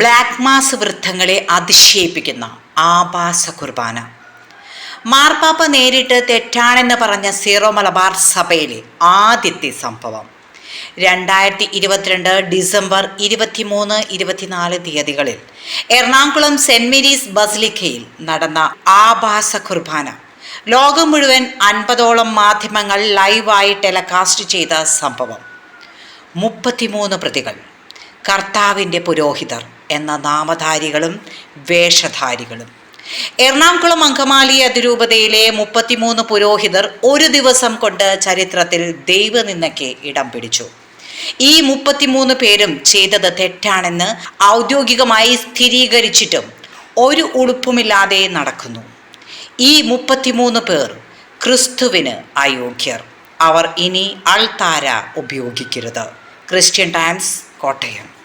Black mass വൃദ്ധങ്ങളെ അതിശയിപ്പിക്കുന്ന ആഭാസ കുർബാന. മാർപ്പാപ്പ നേരിട്ട് തെറ്റാണെന്ന് പറഞ്ഞ സീറോ മലബാർ സഭയിലെ ആദ്യത്തെ സംഭവം. രണ്ടായിരത്തി ഇരുപത്തിരണ്ട് ഡിസംബർ ഇരുപത്തിമൂന്ന് ഇരുപത്തിനാല് തീയതികളിൽ എറണാകുളം സെന്റ് മേരീസ് ബസിലിക്കയിൽ നടന്ന ആഭാസ കുർബാന. ലോകം മുഴുവൻ അൻപതോളം മാധ്യമങ്ങൾ ലൈവായി ടെലകാസ്റ്റ് ചെയ്ത സംഭവം. മുപ്പത്തിമൂന്ന് പ്രതികൾ. കർത്താവിന്റെ പുരോഹിതർ. എന്ന നാമധാരികളും വേഷധാരികളും. എറണാകുളം അങ്കമാലി അതിരൂപതയിലെ മുപ്പത്തിമൂന്ന് പുരോഹിതർ ഒരു ദിവസം കൊണ്ട് ചരിത്രത്തിൽ ദൈവനിന്ദയ്ക്ക് ഇടം പിടിച്ചു. ഈ മുപ്പത്തിമൂന്ന് പേരും ചെയ്തത് തെറ്റാണെന്ന് ഔദ്യോഗികമായി സ്ഥിരീകരിച്ചിട്ടും ഒരു ഉളുപ്പുമില്ലാതെ നടക്കുന്നു. ഈ മുപ്പത്തിമൂന്ന് പേർ ക്രിസ്തുവിന് അയോഗ്യർ. അവർ ഇനി അൾത്താര ഉപയോഗിക്കരുത്. Christian Times Kottayam.